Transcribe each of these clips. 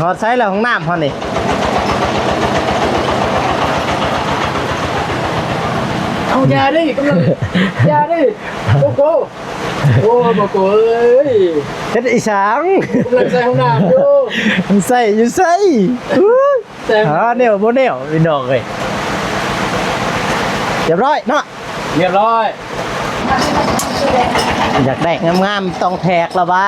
ฮอดไซส์แล้วของน้ำฮอดนี่เอายาดิกำลังยาดิโกโก้โอ้โกโก้เอ้ยเฮ็ดอีสางกำลังใส่ห้องน้ำอยู่ใส่อยู่ใส่อู้ใส่หาแนวบ่แนวพี่น้องเอ้ยเรียบร้อยเนาะเรียบร้อย อยากได้งามๆต้องแทกละบ้า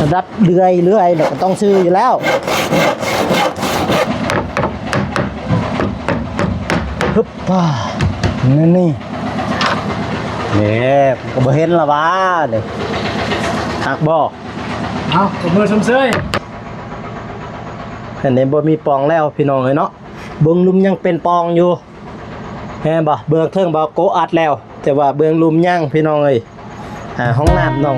ระดับเรื่อยเรื่อยเดี๋ยวก็ต้องซื้ออยู่แล้ว ฮึบป่านี่นี่เนี่ยผมก็บ่เห็นละบ้าเนี่ยหักบอกเอาตบมือชมเชยอันนี้บ่มีปองแล้วพี่น้องเอ้ยเนาะเบื้องลุมยังเป็นปองอยู่แม่นบ่เบื้องเทิงบ่โกอัดแล้ว แต่ว่าเบื้องลุมยังพี่น้องเอ้ยอ่าห้องน้ำน้อง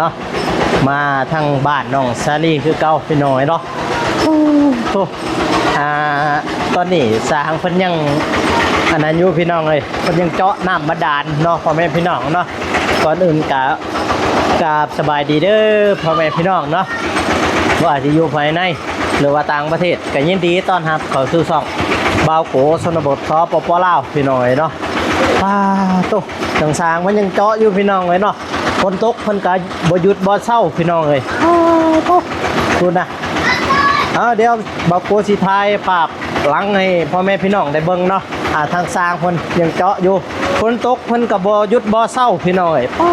เอ้ยเนาะมาทางบ้านน้องซาลีคือเก่าพี่น้องเอ้ยเนาะโตอ่าตอนนี้สร้างเพิ่นยังอันนั้นอยู่พี่น้องเลยเพิ่นยังเจาะน้ำบาดาลเนาะพ่อแม่พี่น้องเนาะก่อนอื่นกะกราบสบายดีเด้อพ่อแม่พี่น้องเนาะว่าอาจจะอยู่ภายในหรือว่าต่างประเทศก็ยินดีต้อนรับเข้าสู่ช่องบาวโกชนบทซอปปลาวพี่น้องเอ้ยเนาะป้าโตจังสร้างมันยังเจาะอยู่พี่น้องเลยเนาะ ฝนตกเพิ่นก็บ่หยุดบ่เศร้าพี่น้องเลยอ้าวโตคุณนะเอาเดี๋ยวบาวโกสิทายภาพหลังให้พ่อแม่พี่น้องได้เบิ่งเนาะอ่าทางสร้างเพิ่นยังเจาะอยู่ฝนตกเพิ่นก็บ่หยุดบ่เศร้าพี่น้องเอ้ยป๊า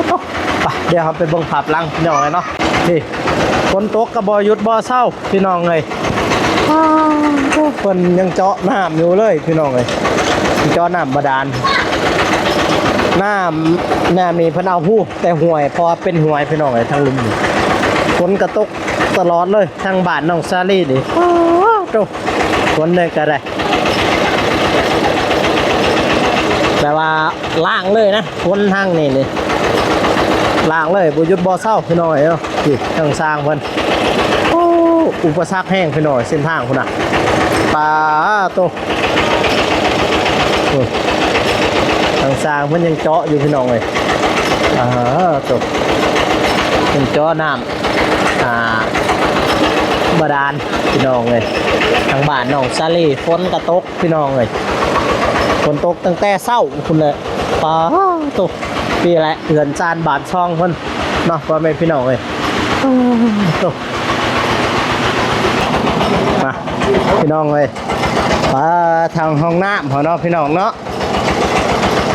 ดตกไปเดี๋ยวเราไปเบิ่งภาพหลังพี่น้องเอ้ยเนาะนี่ฝนตกก็บ่หยุดบ่เศร้าพี่น้องเอ้ยป๊าดตกเพิ่นยังเจาะน้ำอยู่เลยพี่น้องเอ้ยเจาะน้ำบาดาล หน้ำน้ำนี่เพิ่นเอาหู้แต่ห่วยพอเป็นห่วยพี่น้องเอ้ยทางลุมฝนกระตกตลอดเลยทางบ้านน้องซาลี่ดิโอ้โตฝนเลยก็ได้แต่ว่าล่างเลยนะฝนทางนี่นี่ล่างเลยบุยุดบ่เศร้าพี่น้อยเนาะนี่ทางสร้างเพิ่นโอ้อุปสรรคแห้งพี่น้อยเส้นทางพุ่นน่ะปลาโต้างสร้างเพิ่นยังเจาะอยู่พี่น้องเลยอ่าโตเป็นเจาะน้ำอ่าบาดาลพี่น้องเลยทางบ้านน้องซาลีฝนกระตกพี่น้องเลยฝนตกตั้งแต่เศร้าคุณเลยป้าตกปีแหละเอือนจานบาทช่องเพิ่นเนาะพ่อแม่พี่น้องเลยตกมาพี่น้องเลยมาทางห้องน้ำพ่องเนาะมาตกเออพี่น้องเนาะ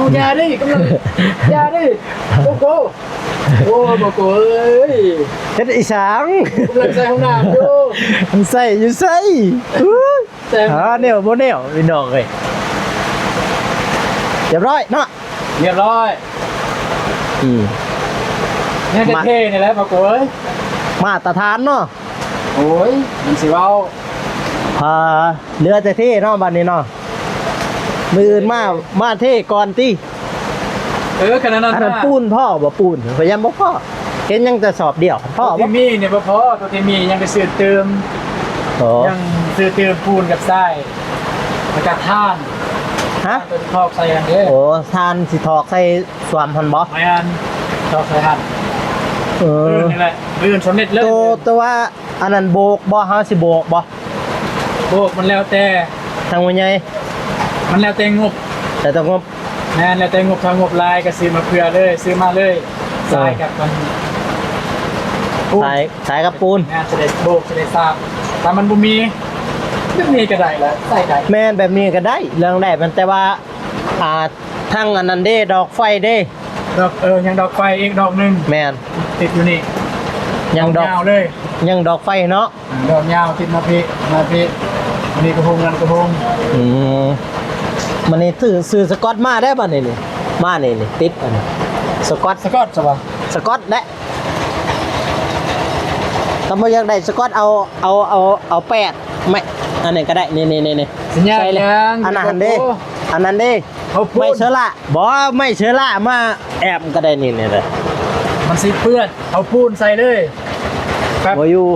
เอามึงไปเบาเลยอืมฮอดไซส์แล้วของน้ำเขานี่เอายาดิกำลังยาดิโกโก้โอ้โกโก้เอ้ยเฮ็ดอีสางกำลังใส่ห้องน้ำอยู่ใส่อยู่ใส่อู้ใส่หาแนวบ่แนวพี่น้องเอ้ยเรียบร้อยเนาะเรียบร้อยอืมเนี่ยเท่ๆนี่แหละโกโก้เอ้ยมาตรฐานเนาะโอ้ยมันสิเว้าพาเรือแต่เท่เนาะบัดนี้เนาะ มืออื่นมามาเท่ก่อนติเออขนาดนั้นอันนั้นนะปูนพ่อบ่ปูนพยายามบ่พ่อเห็นยังแต่สอบเดียวพ่อตัวบ่ที่มีเนี่ยบ่พอตัวที่มียังไปซื้อเติมโอ้ยังซื้อเติมปูนกับทรายแล้วก็ท่านฮะตัวทอกใส่กันเด้อโอ้ทานสิถอกใส่สวมพันบ่ไม่อันทอกใส่ท่านเอเอออนี่แหละรื่นสำเร็จเลยตัวตัวว่าอันนั้นโบกบ่เฮาสิโบกบ่โบกมันแล้วแต่ทางวันใหญ่ มันแล้วแต่งบแต่ต้องงบแม่นแล้วแต่งบทางงบลายก็ซื้อมาเพื่อเลย ซื้อมาเลยทรายกับมันปูนสายสายกับปูนงานจะได้โบกจะได้ทราบแต่มันบ่มีไม่มีก็ได้แล้วใส่ได้แม่นแบบนี้ก็ได้ เรื่องได้มันแต่ว่าอ่าทั้งอันนั้นเด้ดอกไฟเด้ดอกเออยังดอกไฟอีกดอกหนึงแม่นติดอยู่นี่ยังดอกยาวเลย ยังดอกไฟเนาะดอกยาวติดมาพี่มาพี่นี่กระพงนั่นกระพงอืม มันนี่ซื้อซื้อสกอตมาได้ป่ะนี่นี่มานี่นี่ติดอันนี้สกอตสกอตใช่ปะสกอตได้ถ้าบ่อยากได้สกอตเอาเอาเอาเอาแปดไม่อันนี้ก็ได้นี่นี่นี่นี่สัญญาณใช่เลยยังอันนั้นเด้อันนั้นเด้เขาพูดไม่เชื้อละบ่ไม่เชื้อละมาแอบก็ได้นี่นี่เลยมันสิเปื้อนเอาปูนใส่เลยแป๊บบ่อยู่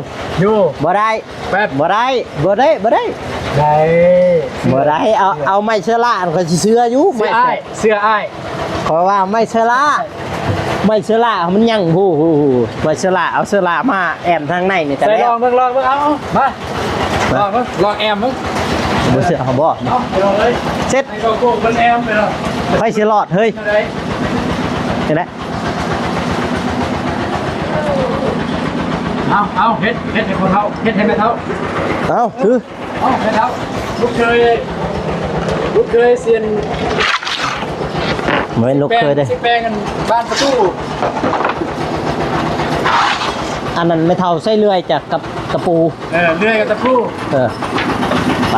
อยู่บ่ได้แป๊บบ่ได้บ่ได้บ่ได้ ได้บ่ได้เอาเอาไม่เชื้อละก็สิเชื่ออยู่เสื้ไม่ออ้ายเสื้ออ้ายขอว่าไม่เชื้อละไม่เชื้อละมันยังฮู้ฮู้ฮู้ไม่เชื้อละเอาเชื้อละมาแอบทางในนี่ก็ใส่แล้ลวองเบิ่งลองเบิ่งเอาเอามาลองเบิ่งลองแอมเบิ่งบ่เชื่อเอาบ่เอาไปลองเลยเสร็จไอ้โกโก้มันแอมไปแล้วไฟสิรอดเฮ้ยเท่าไหร่เห็นแล้ว เอาเอาเฮ็ดเฮ็ดให้คนเท่าเฮ็ดให้แม่เท่าเอาถือเอาแม่เท่าลูกเคยลูกเคยเซียนเหมือนลูกเคยเด้สิแปลงกันบ้านประตูอันนั้นไม่เท่าใส่เลื่อยจากกับกระปูเออเลื่อยกับตะปูเออไป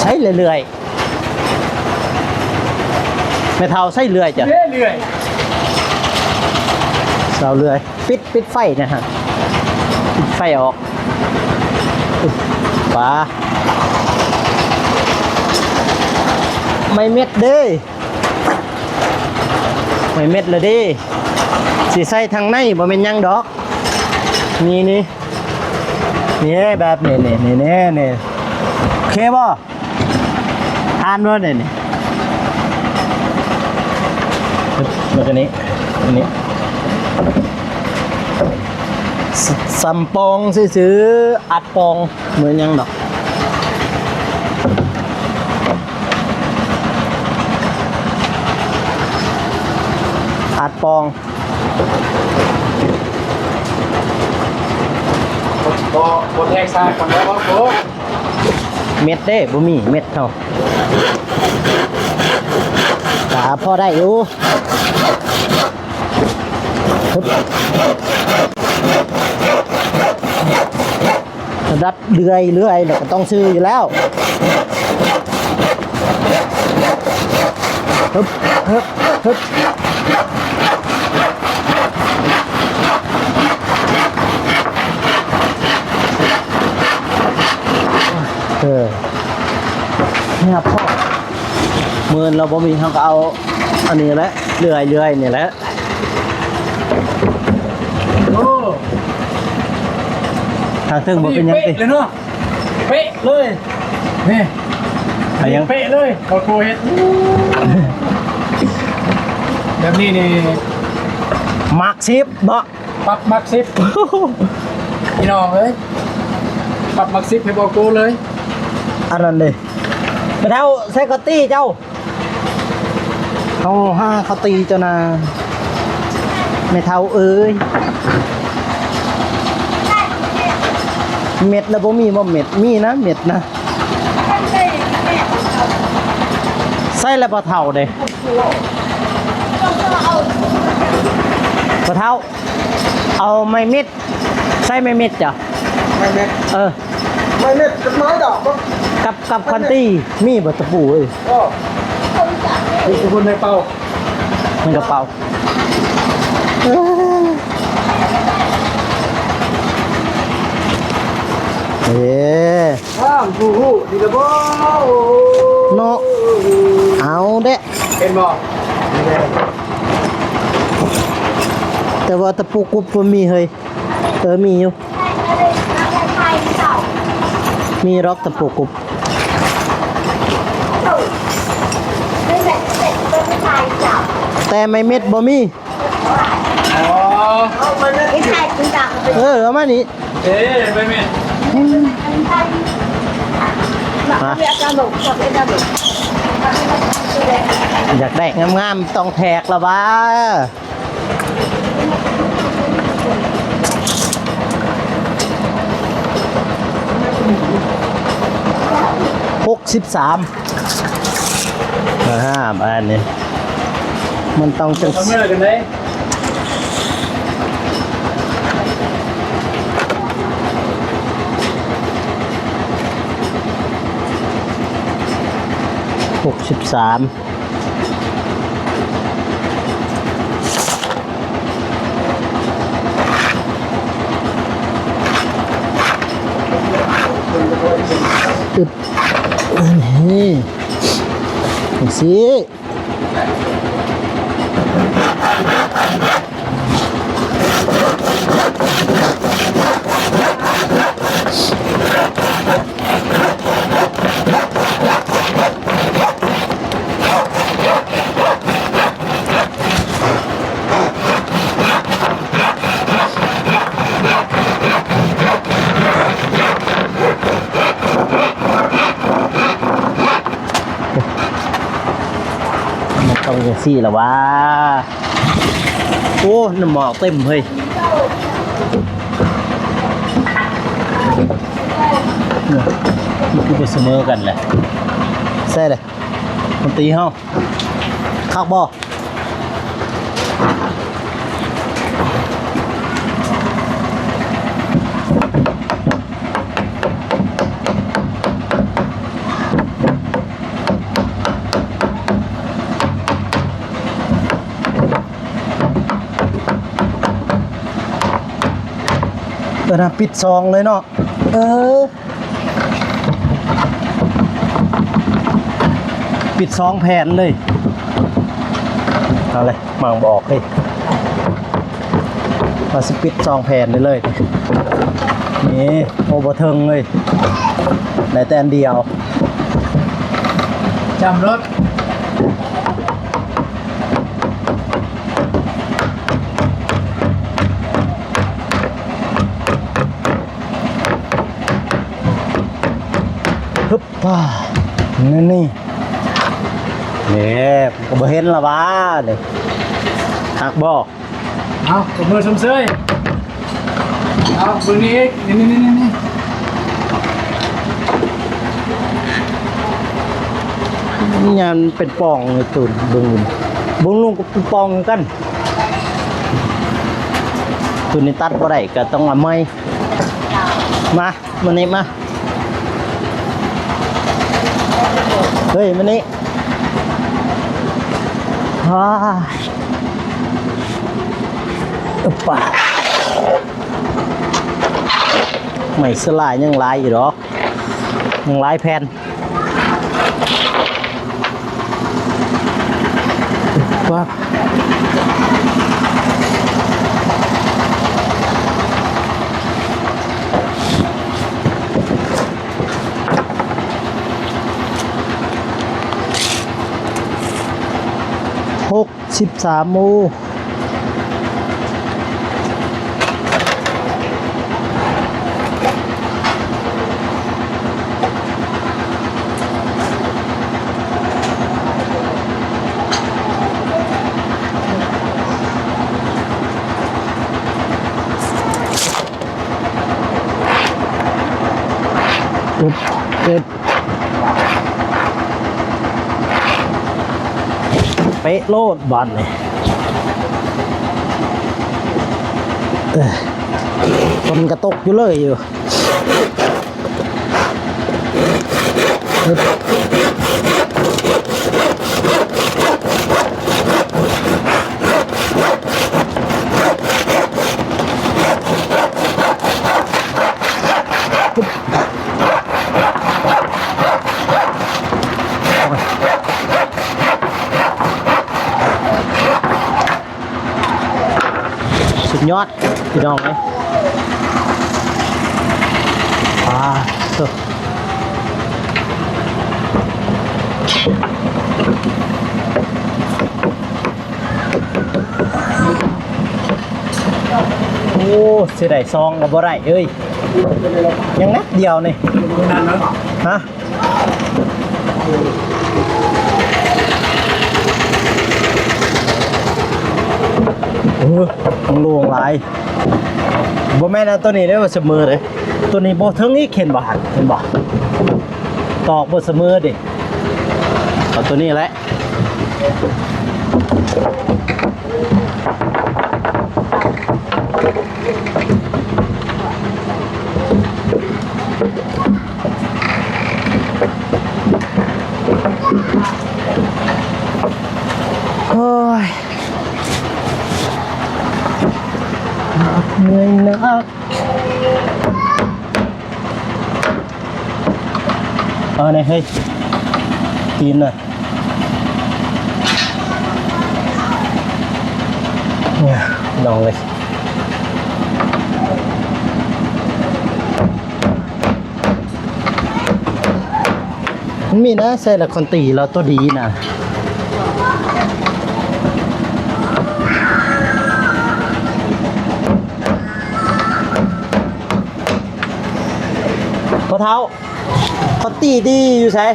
ใช้เรื่อยๆไม่เท่าใส่เลื่อยจ้ะเลื่อยเลื่อย เสาเลื่อยปิดปิดไฟนะฮะปิดไฟออกปลาไม่เม็ดเด้ไม่เม็ดเลยเดิสีใส่ทางในบ่เป็นยังดอก นี่นี่นี่แบบนี้นี่นี่นี่นี่โอเคบ่ทานว่าเนี่ยนี่แล้วก็นี้อันนี้ สัมปองซื้ออัดปองเหมือนยังดอกอัดปองบ่บ่แทกซากกันแล้วบ่โกเม็ดเด้บ่มีเม็ดเท่าตาพอได้อยู่ ระดับเลื่อยเลื่อยเราก็ต้องซื้ออยู่แล้วฮึบฮึบฮึบเออเนี่ยพ่อเมือนเราบ่มีเขาก็เอา อันนี้แหละเลื่อยเลื่อยนี่แหละ โอ้ ทางเทิงบ่เป็นหยังติ เป๊ะเลยเนาะเป๊ะเลยนี่อะไรยัง เป๊ะเลยเขาโกเฮ็ดแบบนี้นี่มักซิบเนาะปรับมักซิปพี่น้องเอ้ยปรับมักซิปให้บอกโกเลยอันนั้นเลยไปเท่าใส่กอตี้เจ้าเขาห้าเขาตีเจ้านาไม่เท่าเอ้ย เม็ดนะบ่มีบ่เม็ดมีนะเม็ดนะใส่แล้วปลาเท่าเด้ปลาเท่า เอาไม้เม็ดใส่ไม้เม็ดจ้ะไม่แม่เออไม่แม่จะไม้ดอกก็กับกับคันตี้มีบัตะปูเอ้ยก็นี่คือคนในเป่ามันกระเป๋า เอ๊ะข้ามผู้ผู้ดีกระบอกเนาะเอาเด้เป็นบ่แต่ว่าตะปูกรุบมันมีเฮ้ยเออมีอยู่ มีร็อกตะปูกรุบแต่ไม่เม็ดบ่มีอ๋อเอาไปแม่เออเอามานี่เอ๊ะไปแม่ อยากได้งามๆต้องแทกละวะหกสิบสามห้าอันนี้มันต้องจัง หกสิบสามอึบนี่สิ องอย่างสี่ละวะโอ้น้ำหมอกเต็มเฮ้ยเนี่ยมันคือไปเสมอกันแหละใช่เลยมันตีเฮาคักบ่ เออนะปิดซองเลยเนาะเออ ปิดซองแผ่นเลยเอาเลยมังบอกเลยมาสปิดซองแผ่นเลยเลยนี่โอบะเทิงเลยในแต่อันเดียวจำรถ ฮึบป่านี่นี่นี่ผมก็บ่เห็นละบ้าเลยหักบอกเอาตบมือชมเชยเอาเบึงนี้อีกนี่นี่นี่นี่งานเป็นปองเลยตุนเบึงบุญบุงลุงก็เป็นปองเหมือนกันตุนนี่ตัดบ่ได้ก็ต้องเอาไม้มามานี่มา เฮ้ยมานี่ฮ่าอุปะไม่สลายยังหลายอยู่หรอกยังหลายแผ่นว่า หกสิบสามมูเจ็ดเจ็ดเป๊ะ โลดบันเลยเอ้ยคนกระตกอยู่เลยอยู่ ยอดพี่น้องเลยอ่าเถอะโอ้เสียดายซองกับบ่ไรเอ้ย ยังนัดเดียวนี่นั่นเนาะฮะโอ้ย ต้องลวงหลายบ่แม่นเอาตัวนี้ได้บ่เสมอเลยตัวนี้บ่ถึงอีกเห็นบ่หันเห็นบ่ตอกบ่เสมอดิเอาตัวนี้แหละโอ้ยเหนื่อยนัก เนี่ยเฮ้ยตีนน่ะเนี่ยลองเลยมีนะใส่ละคนตีเราตัวดีนะ ตีดีอยู่ใช่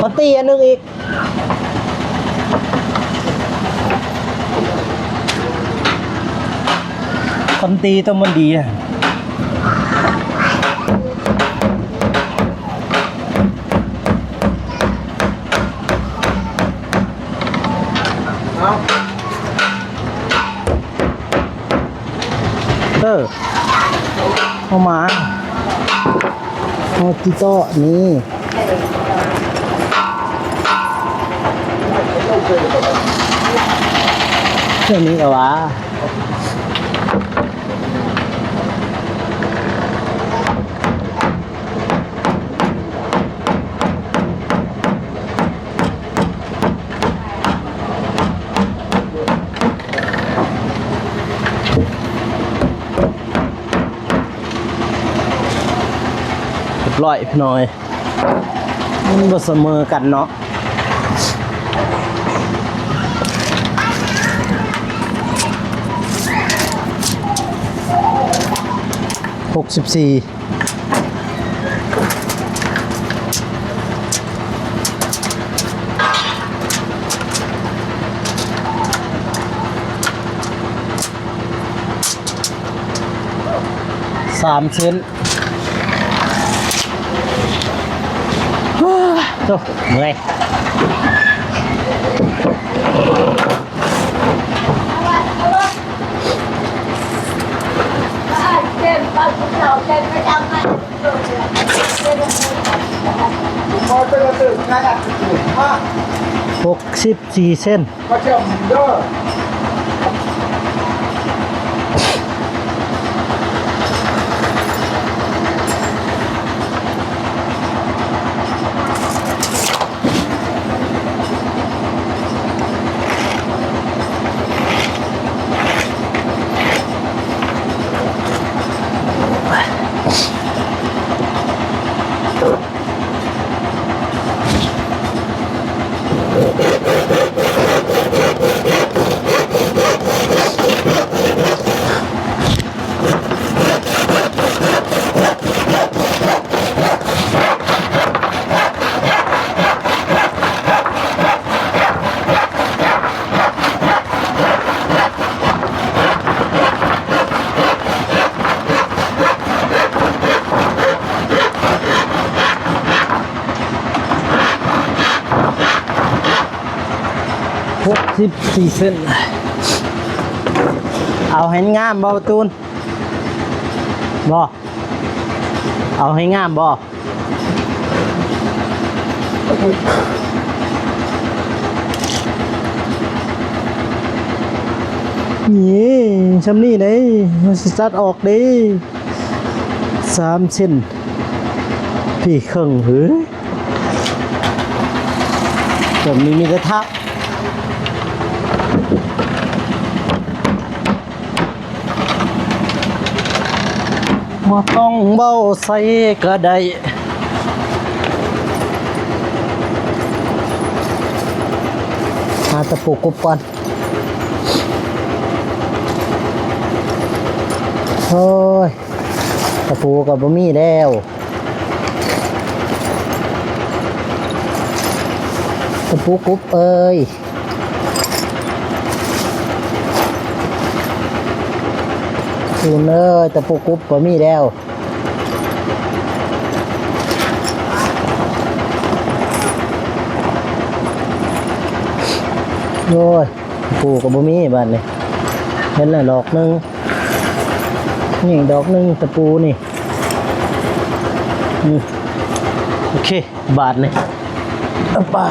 คนตีอันหนึงอีกคนตีต้องมันดีอะเออเข้ามา โอกิโต้นี่เท่านี้ก็ว่า ร้อยพี่น้อยมันบ่เสมอกันเนาะหกสิบสี่สามเซน อ้เมื่อย เช่นปลาคุณเราเช่นไม่ทำให้ พอจะตื่นง่ายอ่ะมา หกสิบสี่เส้น หกสิบสี่เส้น เอาให้งามบ่ประตูนบ่เอาให้งามบ่นี่ชำนี่เลยมันสิตัดออกดิสามเส้นพี่เครื่องหือผมมีมีกระทะ มาต้องเบ้าใส่ก็ได้หาตะปูกบก่อนโอ้ยตะปูกับบะมี่แล้วตะปูกุบเอ้ย คูณเอ้ยตะปูกรุบก็มีแล้วโอ้ยปูกับบมีบ้านเลยเห็นละดอกนึงนี่ดอกนึงตะปูนี่โอเค บาทเลยป่า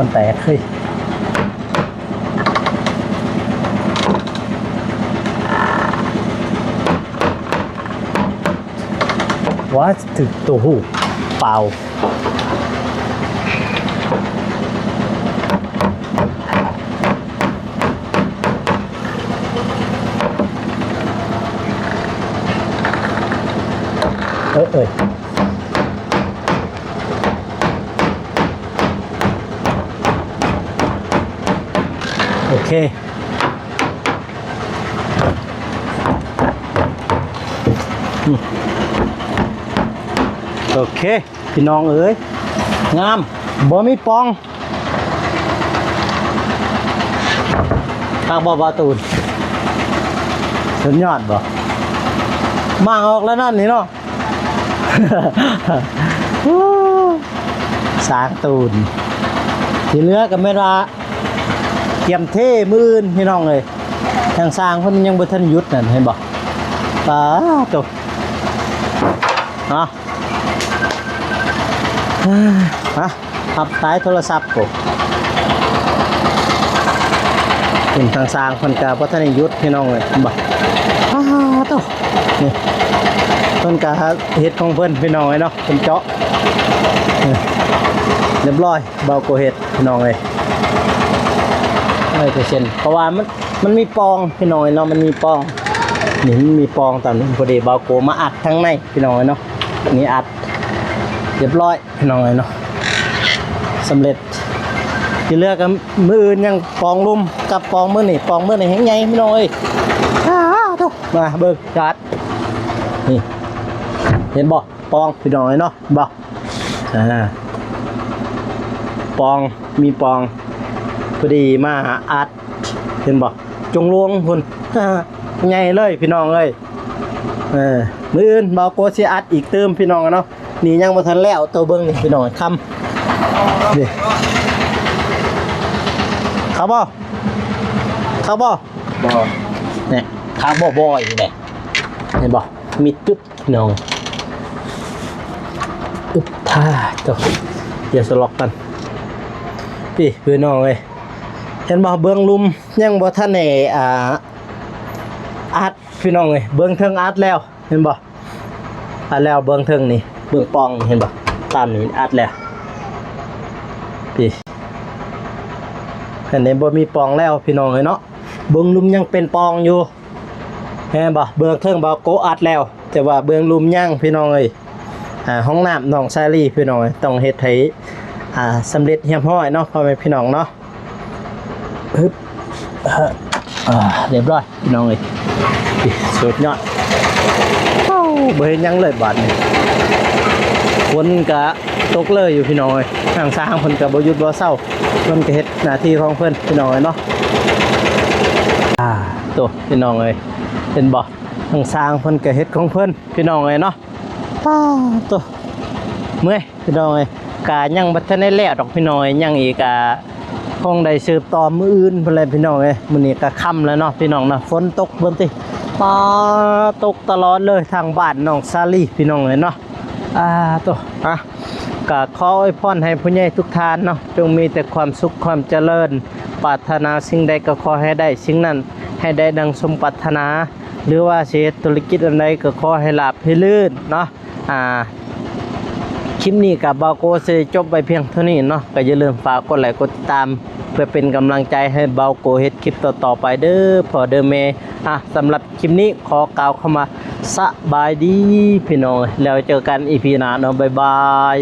ที่บนแตกเฮ้ยว่าถึกตัวหูเปล่าเอ้ยเออ เคอืมโอเค พี่น้องเอ้ยงามบ่มีปองทางบ่บาตูนสุดยอดบ่มางออกแล้วนั่นนี่เนาะสางตูนที่เหลือกับเมนว่าเต รียมเท่มือนพี่น้องเลยทางสร้างเพิ่นยังบ่ทันหยุดนั่นเห็นบ่ตาตกเนาะฮะอับสายโทรศัพท์กูเป็นทางสร้างเพิ่นก็บ่ทันหยุดพี่น้องเลยเห็นบ่อ้าตนี่เพิ่นก็เฮ็ดของเพิ่นพี่น้องเลยเนาะเพิ่นเจาะเรียบร้อยเบาโกเห็ดพี่น้องเลย ไม่เปอร์เซ็นต์เพราะว่ามันมันมีปองพี่น้องเนาะมันมีปองนี่มันมีปองตามนี้พอดีเบาโกมาอัดทั้งในพี่น้องเนาะนี่อัดเรียบร้อยพี่น้องเนาะสำเร็จที่เลือกกันมืออื่นยังปองลุมกับปองมือนี่ปองมือนี่แห้งใหญ่พี่น้องเอ้ยทุกมาเบิกจัดนี่เห็นบ่ปองพี่น้องเอ้ยเนาะบ่อ่าปองมีปอง พอดีมาหาอัดเห็นบ่จงลวงพุ่นใหญ่เลยพี่น้องเอ้ยเออมืออื่นเบาโกสิอัดอีกเติมพี่น้องอะเนาะนี่ยังบ่ทันแล้วตัวเบิ่งนี่พี่น้องคำนี่เขาบ่เขาบ่บ่เนี่ยทางบ่บ่อยนี่แหละเห็นบ่มีจุดพี่น้องอึบท่าตัวเดี๋ยวสล็อกกันพี่พี่น้องเอ้ย เห็นบ่เบื้องลุมยังบ่ทันได้อ่าอัดพี่น้องเอ้ยเบื้องเทิงอัดแล้วเห็นบ่อัดแล้วเบื้องเทิงนี่เบื้องปองเห็นบ่ตามนี้อัดแล้วพี่เห็นได้บ่มีปองแล้วพี่น้องเอ้ยเนาะเบื้องลุมยังเป็นปองอยู่เห็นบ่เบื้องเทิงบ่โกอัดแล้ว แต่ว่าเบื้องลุมยังพี่น้องเอ้ยอ่าห้องน้ำน้องชาลีพี่น้องต้องเฮ็ดให้อ่าสำเร็จเรียบร้อยเนาะพ่อแม่พี่น้องเนาะ ฮึบเอ่ออ่าเรียบร้อยพี่น้องเลยสุดยอดโอ้บ่เห็นหยังเลยบาดนี้ฝนกะตกเลยอยู่พี่น้องเลยทางสร้างเพิ่นก็บ่หยุดบ่เศร้าเพิ่นก็เฮ็ดหน้าที่ของเพิ่นพี่น้องเอ้ยเนาะอ่าตัวพี่น้องเอ้ยเห็นบ่ทางสร้างเพิ่นก็เฮ็ดของเพิ่นพี่น้องเอ้ยเนาะป้าตัวเมื่อยพี่น้องเลยกายังบัทันได้แล้วดอกพี่น้อยยังอีกอะ คงได้สืบต่อมืออื่นเพิ่นเลยพี่น้องเอ้ยมื้อนี้ก็ค่ำแล้วเนาะพี่น้องนะฝนตกเบิ่งติปาตกตลอดเลยทางบ้านน้องซาลีพี่น้องเอ้ยเนาะอ่าตัวอะก็ขออวยพรให้ผู้ใหญ่ทุกท่านเนาะจงมีแต่ความสุขความเจริญปรารถนาสิ่งใดก็ขอให้ได้สิ่งนั้นให้ได้ดังสมปรารถนา หรือว่าเฮ็ดธุรกิจอันใดก็ขอให้ราบให้ลื่นเนาะอ่า คลิปนี้กับบาโกจะจบไปเพียงเท่านี้เนาะก็อย่าลืมฝากกดไลค์กดติดตาม เพื่อเป็นกำลังใจให้บาโกเฮ็ดคลิปต่อๆไปเด้อพอเดอเมอะสำหรับคลิปนี้ขอกล่าวเข้ามาสบายดีพี่น้องแล้วเจอกันอีพีหน้าเนาะบ๊ายบาย